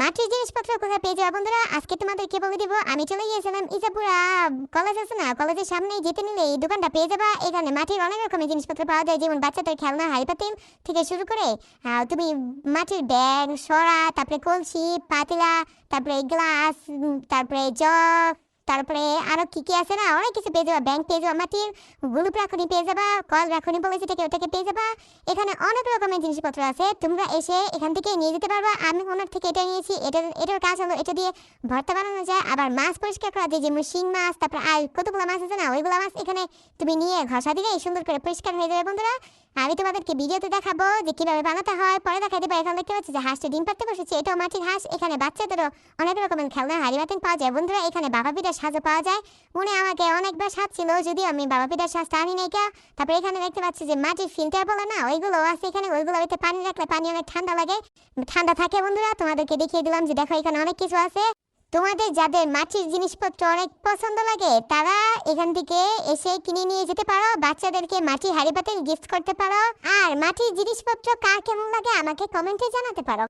মাটির জিনিসপত্র কোথায় পেয়ে যাব বন্ধুরা? আজকে তোমাদেরকে বলে দিব, আমি চলে গিয়েছিলাম ইজাপুরা কলেজ আছে না? কলেজের সামনে যেতে নিলে এই দোকানটা পেয়ে যাবা। এখানে মাটির অনেক রকমের জিনিসপত্র পাওয়া যায়, যেমন বাচ্চাদের খেলনা হাই পাতিম থেকে শুরু করে তুমি মাটির ব্যাগ, সরা, তারপরে কলসি, পাতিলা, তারপরে গ্লাস তারপরে জগ তারপরে আরও কি কি আছে না? অনেক কিছু পেয়ে যাবা ব্যাংক পেয়ে যাবা, মাটির গুলুপ রাখুনি পেয়ে যাবা কল রাখুনি বলেছে থেকে ওটাকে পেয়ে যাবা। এখানে অনেক রকমের জিনিসপত্র আছে, তোমরা এসে এখান থেকে নিয়ে যেতে পারবা। আমি ওনার থেকে এটা নিয়েছি, এটা, এটার কাজ হলো এটা দিয়ে ভর্তা বানানো যায়, আবার মাছ পরিষ্কার করা যায়, যেমন শিং মাছ, তারপর আর কতগুলো মাছ আছে না? ওইগুলো মাছ এখানে তুমি নিয়ে ঘষা দিলেই সুন্দর করে পরিষ্কার হয়ে যাবে বন্ধুরা। আমি তোমাদেরকে ভিডিওতে দেখাবো যে কীভাবে বানাতে হয়। পরে দেখা দেবো, এখন দেখতে পাচ্ছি যে হাঁসটা ডিম পাড়তে বসেছে। এটাও মাটির হাঁস। এখানে বাচ্চাদেরও অনেক রকমের খেলনা, হাড়ি বাতিল পাওয়া যায়। বন্ধুরা, এখানে বাবা পিঠার সাজও পাওয়া যায়। মনে আমাকে অনেকবার সাজ ছিল যদিও আমি বাবা পিঠার সাজটা আনি নাই কেউ। তারপরে এখানে দেখতে পাচ্ছি যে মাটির ফিল্টার বলে না, ওইগুলো আছে এখানে। ওইগুলো হইতে পানি রাখলে পানি অনেক ঠান্ডা লাগে। ঠান্ডা থাকে বন্ধুরা, তোমাদেরকে দেখিয়ে দিলাম যে দেখো এখানে অনেক কিছু আছে। তোমাদের যাদের মাটির জিনিসপত্র অনেক পছন্দ লাগে, তারা এখান থেকে এসে কিনে নিয়ে যেতে পারো, বাচ্চাদেরকে মাটি হাড়ি গিফট করতে পারো। আর মাটির জিনিসপত্র কার কেমন লাগে আমাকে কমেন্টে জানাতে পারো।